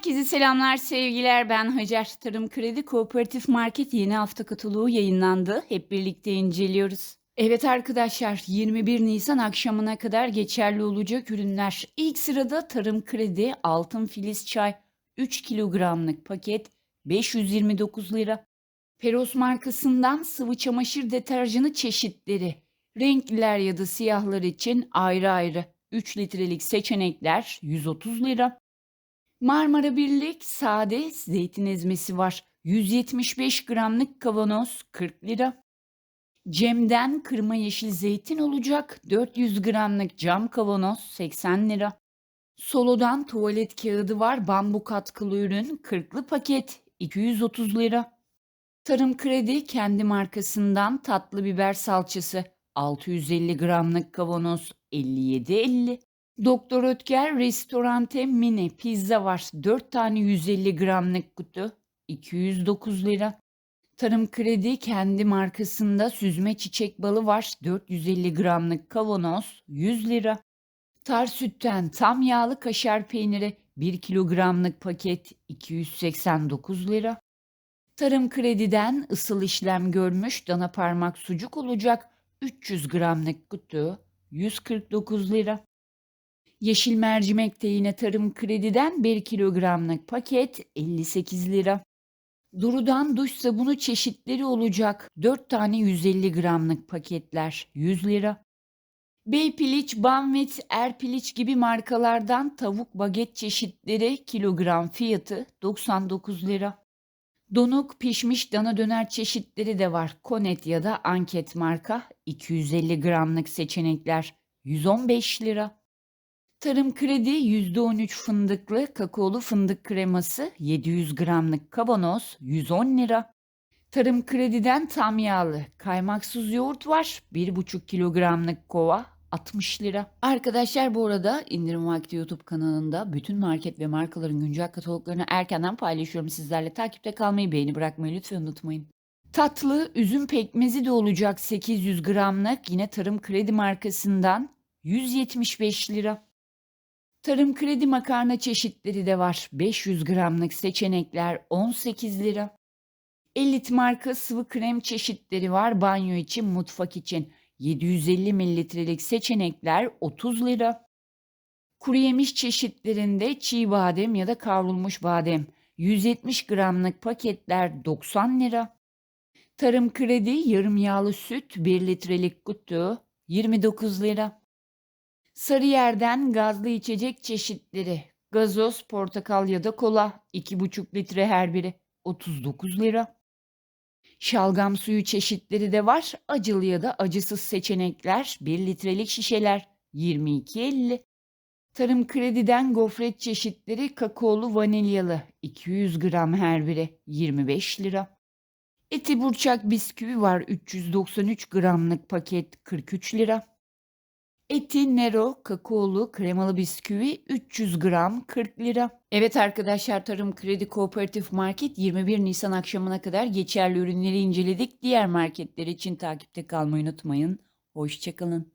Herkese selamlar, sevgiler. Ben Hacer. Tarım Kredi Kooperatif Market yeni hafta kataloğu yayınlandı. Hep birlikte inceliyoruz. Evet arkadaşlar, 21 Nisan akşamına kadar geçerli olacak ürünler. İlk sırada Tarım Kredi Altın Filiz Çay 3 kilogramlık paket 529 lira. Peros markasından sıvı çamaşır deterjanı çeşitleri. Renkliler ya da siyahlar için ayrı ayrı 3 litrelik seçenekler 130 lira. Marmara Birlik sade zeytin ezmesi var. 175 gramlık kavanoz 40 lira. Cem'den kırma yeşil zeytin olacak 400 gramlık cam kavanoz 80 lira. Solo'dan tuvalet kağıdı var bambu katkılı ürün 40'lı paket 230 lira. Tarım Kredi kendi markasından tatlı biber salçası 650 gramlık kavanoz 57.50. Doktor Ötker Restorante Mini pizza var. 4 tane 150 gramlık kutu 209 lira. Tarım Kredi kendi markasında süzme çiçek balı var. 450 gramlık kavanoz 100 lira. Tar sütten tam yağlı kaşar peyniri 1 kilogramlık paket 289 lira. Tarım Kredi'den ısıl işlem görmüş dana parmak sucuk olacak 300 gramlık kutu 149 lira. Yeşil mercimek de yine Tarım Kredi'den 1 kilogramlık paket 58 lira. Duru'dan duş sabunu çeşitleri olacak 4 tane 150 gramlık paketler 100 lira. Bey Piliç, Banvit, Erpiliç gibi markalardan tavuk baget çeşitleri kilogram fiyatı 99 lira. Donuk pişmiş dana döner çeşitleri de var. Konet ya da Anket marka 250 gramlık seçenekler 115 lira. Tarım Kredi %13 fındıklı kakaolu fındık kreması 700 gramlık kavanoz 110 lira. Tarım Kredi'den tam yağlı kaymaksız yoğurt var 1,5 kilogramlık kova 60 lira. Arkadaşlar bu arada indirim vakti YouTube kanalında bütün market ve markaların güncel kataloglarını erkenden paylaşıyorum sizlerle. Takipte kalmayı, beğeni bırakmayı lütfen unutmayın. Tatlı üzüm pekmezi de olacak 800 gramlık yine Tarım Kredi markasından 175 lira. Tarım kredi makarna çeşitleri de var. 500 gramlık seçenekler 18 lira. Elit marka sıvı krem çeşitleri var. Banyo için, mutfak için 750 mililitrelik seçenekler 30 lira. Kuru yemiş çeşitlerinde çiğ badem ya da kavrulmuş badem 170 gramlık paketler 90 lira. Tarım kredi yarım yağlı süt 1 litrelik kutu 29 lira. Sarıyer'den gazlı içecek çeşitleri. Gazoz, portakal ya da kola 2,5 litre her biri 39 lira. Şalgam suyu çeşitleri de var. Acılı ya da acısız seçenekler 1 litrelik şişeler 22.50. Tarım Kredi'den gofret çeşitleri kakaolu vanilyalı 200 gram her biri 25 lira. Eti burçak bisküvi var 393 gramlık paket 43 lira. Eti Nero kakaolu kremalı bisküvi 300 gram 40 lira. Evet arkadaşlar Tarım Kredi Kooperatif Market 21 Nisan akşamına kadar geçerli ürünleri inceledik. Diğer marketler için takipte kalmayı unutmayın. Hoşçakalın.